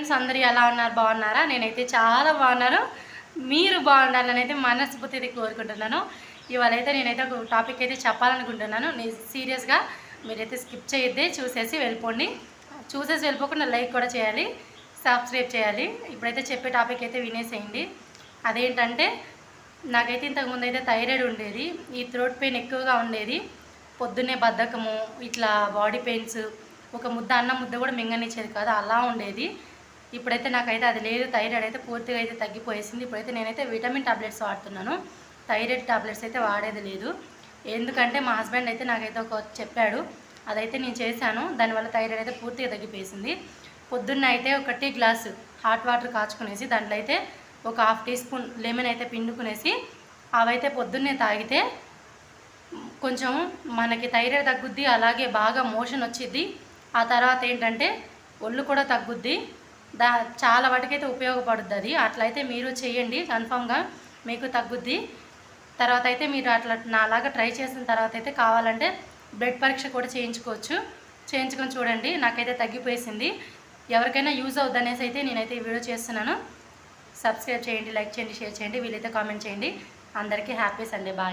Friends అందరూ ఎలా ఉన్నారు? బాగున్నారా? నేనైతే చాలా బాగున్నాను. మీరు బాగుండాలని అయితే మనస్ఫూర్తి కోరుకుంటున్నాను. ఇవాళ అయితే నేనైతే ఒక టాపిక్ అయితే చెప్పాలనుకుంటున్నాను. నేను సీరియస్గా మీరైతే స్కిప్ చేయొద్దే చూసేసి వెళ్ళిపోండి. చూసేసి వెళ్ళిపోకుండా లైక్ కూడా చేయాలి సబ్స్క్రైబ్ చేయాలి. ఇప్పుడైతే చెప్పే టాపిక్ అయితే వినేసేయండి. అదేంటంటే నాకైతే ఇంతకుముందు అయితే థైరాయిడ్ ఉండేది ఈ థ్రోట్ పెయిన్ ఎక్కువగా ఉండేది. పొద్దున్నే బద్ధకము ఇట్లా బాడీ పెయిన్స్ ఒక ముద్ద అన్నం ముద్ద కూడా మింగనిచ్చేది కాదు అలా ఉండేది. ఇప్పుడైతే నాకైతే అది లేదు థైరాయిడ్ అయితే పూర్తిగా అయితే తగ్గిపోయేసింది. ఇప్పుడైతే నేనైతే విటమిన్ టాబ్లెట్స్ వాడుతున్నాను. థైరాయిడ్ టాబ్లెట్స్ అయితే వాడేది లేదు. ఎందుకంటే మా హస్బెండ్ అయితే నాకైతే ఒక చెప్పాడు అదైతే నేను చేశాను దానివల్ల థైరాయిడ్ అయితే పూర్తిగా తగ్గిపోయేసింది. పొద్దున్న అయితే ఒక టీ గ్లాసు హాట్ వాటర్ కాచుకునేసి దాంట్లో అయితే ఒక హాఫ్ టీ స్పూన్ లెమన్ అయితే పిండుకునేసి అవైతే పొద్దున్నే తాగితే కొంచెం మనకి థైరాయిడ్ తగ్గుద్ది అలాగే బాగా మోషన్ వచ్చిద్ది. ఆ తర్వాత ఏంటంటే ఒళ్ళు కూడా తగ్గుద్ది దా చాలా వాటికైతే ఉపయోగపడుద్ది అది అట్లయితే మీరు చేయండి కన్ఫామ్గా మీకు తగ్గుద్ది. తర్వాత అయితే మీరు అట్లా నాలాగా ట్రై చేసిన తర్వాత అయితే కావాలంటే బ్లడ్ పరీక్ష కూడా చేయించుకోవచ్చు. చేయించుకొని చూడండి నాకైతే తగ్గిపోయేసింది. ఎవరికైనా యూజ్ అవుద్ది అనేసి అయితే నేనైతే ఈ వీడియో చేస్తున్నాను. సబ్స్క్రైబ్ చేయండి లైక్ చేయండి షేర్ చేయండి వీలైతే కామెంట్ చేయండి. అందరికీ హ్యాపీ సండే బాయ్.